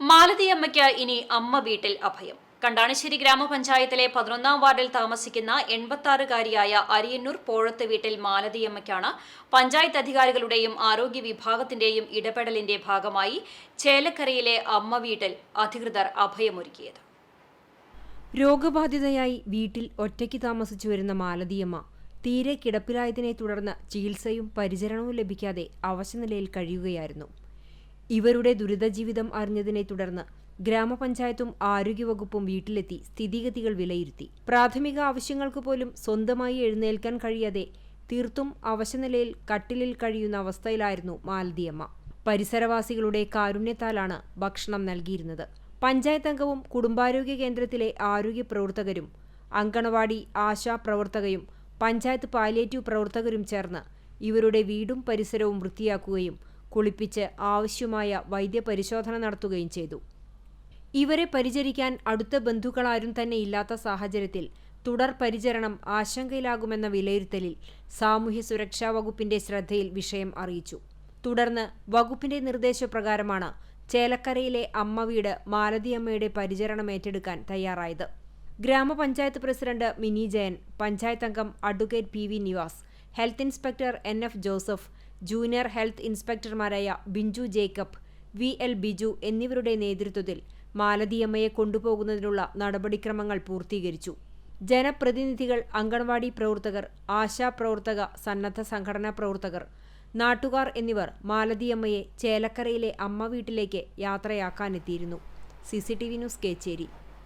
മാലതിയമ്മയ്ക്ക് ഇനി അമ്മ വീട്ടിൽ അഭയം. കണ്ടാണശ്ശേരി ഗ്രാമപഞ്ചായത്തിലെ പതിനൊന്നാം വാർഡിൽ താമസിക്കുന്ന എൺപത്താറുകാരിയായ അരിയന്നൂർ പോഴത്ത് വീട്ടിൽ മാലതിയമ്മയ്ക്കാണ് പഞ്ചായത്ത് അധികാരികളുടെയും ആരോഗ്യ വിഭാഗത്തിന്റെയും ഇടപെടലിന്റെ ഭാഗമായി ചേലക്കരയിലെ അമ്മ വീട്ടിൽ അധികൃതർ അഭയമൊരുക്കിയത്. രോഗബാധിതയായി വീട്ടിൽ ഒറ്റയ്ക്ക് താമസിച്ചു വരുന്ന മാലതിയമ്മ തീരെ കിടപ്പിലായതിനെ തുടർന്ന് ചികിത്സയും പരിചരണവും ലഭിക്കാതെ അവശനിലയിൽ കഴിയുകയായിരുന്നു. ഇവരുടെ ദുരിതജീവിതം അറിഞ്ഞതിനെ തുടർന്ന് ഗ്രാമപഞ്ചായത്തും ആരോഗ്യവകുപ്പും വീട്ടിലെത്തി സ്ഥിതിഗതികൾ വിലയിരുത്തി. പ്രാഥമിക ആവശ്യങ്ങൾക്ക് പോലും സ്വന്തമായി എഴുന്നേൽക്കാൻ കഴിയാതെ തീർത്തും അവശനിലയിൽ കട്ടിലിൽ കഴിയുന്ന അവസ്ഥയിലായിരുന്നു മാലതിയമ്മ. പരിസരവാസികളുടെ കാരുണ്യത്താലാണ് ഭക്ഷണം നൽകിയിരുന്നത്. പഞ്ചായത്ത് അംഗവും കുടുംബാരോഗ്യ കേന്ദ്രത്തിലെ ആരോഗ്യ പ്രവർത്തകരും അങ്കണവാടി ആശാ പ്രവർത്തകയും പഞ്ചായത്ത് പാലിയേറ്റീവ് പ്രവർത്തകരും ചേർന്ന് ഇവരുടെ വീടും പരിസരവും വൃത്തിയാക്കുകയും കുളിപ്പിച്ച് ആവശ്യമായ വൈദ്യപരിശോധന നടത്തുകയും ചെയ്തു. ഇവരെ പരിചരിക്കാൻ അടുത്ത ബന്ധുക്കളാരും തന്നെ ഇല്ലാത്ത സാഹചര്യത്തിൽ തുടർ പരിചരണം ആശങ്കയിലാകുമെന്ന വിലയിരുത്തലിൽ സാമൂഹ്യ സുരക്ഷാ വകുപ്പിന്റെ ശ്രദ്ധയിൽ വിഷയം അറിയിച്ചു. തുടർന്ന് വകുപ്പിന്റെ നിർദ്ദേശപ്രകാരമാണ് ചേലക്കരയിലെ അമ്മ വീട് മാലതിയമ്മയുടെ പരിചരണം ഏറ്റെടുക്കാൻ തയ്യാറായത്. ഗ്രാമപഞ്ചായത്ത് പ്രസിഡന്റ് മിനി ജയൻ പഞ്ചായത്ത് അംഗം advocate P V Nivas health inspector N F Joseph junior health ഇൻസ്പെക്ടർമാരായ Binju Jacob V L Biju എന്നിവരുടെ നേതൃത്വത്തിൽ മാലതിയമ്മയെ കൊണ്ടുപോകുന്നതിനുള്ള നടപടിക്രമങ്ങൾ പൂർത്തീകരിച്ചു. ജനപ്രതിനിധികൾ അംഗൻവാടി പ്രവർത്തകർ ആശാപ്രവർത്തക സന്നദ്ധ സംഘടനാ പ്രവർത്തകർ നാട്ടുകാർ എന്നിവർ മാലതിയമ്മയെ ചേലക്കരയിലെ അമ്മ വീട്ടിലേക്ക് യാത്രയാക്കാനെത്തിയിരുന്നു. C C T V news Kecheri.